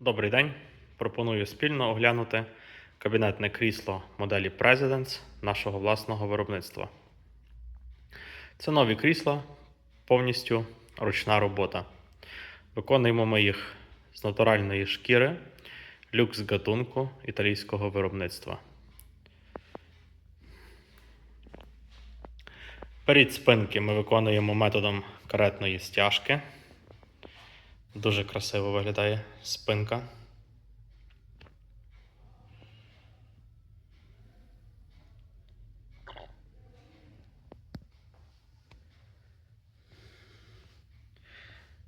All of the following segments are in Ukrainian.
Добрий день. Пропоную спільно оглянути кабінетне крісло моделі Presidents нашого власного виробництва. Це нові крісла, повністю ручна робота. Виконуємо ми їх з натуральної шкіри, люкс гатунку італійського виробництва. Перед спинки ми виконуємо методом каретної стяжки. Дуже красиво виглядає спинка.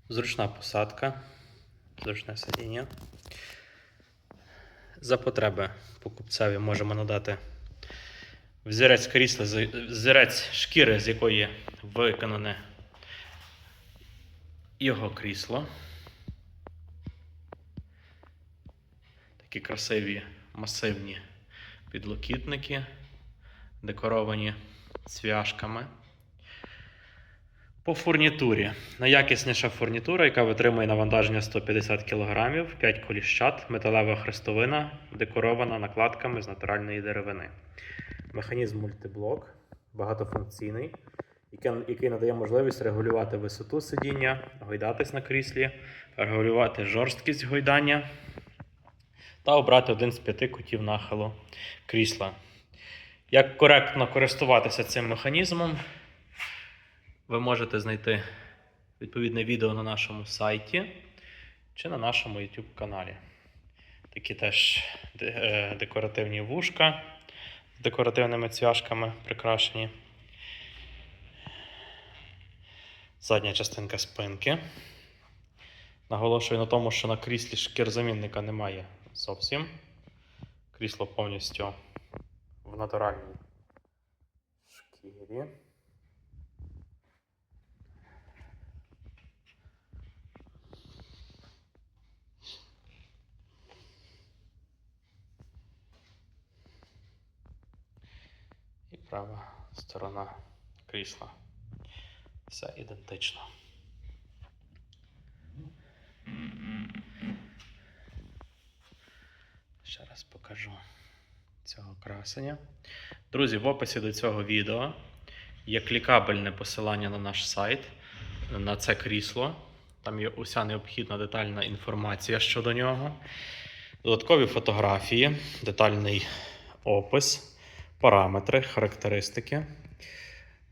Зручна посадка, зручне сидіння. За потреби покупцеві можемо надати взірець крісла, взірець шкіри, з якої виконане його крісло. Такі красиві масивні підлокітники, декоровані цвяшками. По фурнітурі. Найякісніша фурнітура, яка витримує навантаження 150 кг, 5 коліщат, металева хрестовина, декорована накладками з натуральної деревини. Механізм мультиблок, багатофункційний, який, надає можливість регулювати висоту сидіння, гойдатись на кріслі, регулювати жорсткість гойдання та обрати один з п'яти кутів нахилу крісла. Як коректно користуватися цим механізмом, ви можете знайти відповідне відео на нашому сайті чи на нашому YouTube каналі. Такі теж е, декоративні вушка з декоративними цвяшками прикрашені. Задня частинка спинки. Наголошую на тому, що на кріслі шкірзамінника немає зовсім. Крісло повністю в натуральній шкірі. І права сторона крісла. Все ідентично. Ще раз покажу цього красення. Друзі, в описі до цього відео є клікабельне посилання на наш сайт, на це крісло. Там є уся необхідна детальна інформація щодо нього. Додаткові фотографії, детальний опис, параметри, характеристики.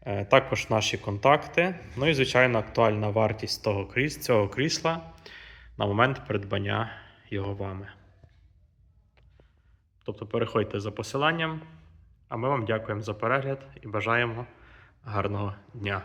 Е, Також наші контакти. Ну і, звичайно, актуальна вартість того кріс, цього крісла на момент придбання його вами. Тобто переходьте за посиланням, а ми вам дякуємо за перегляд і бажаємо гарного дня.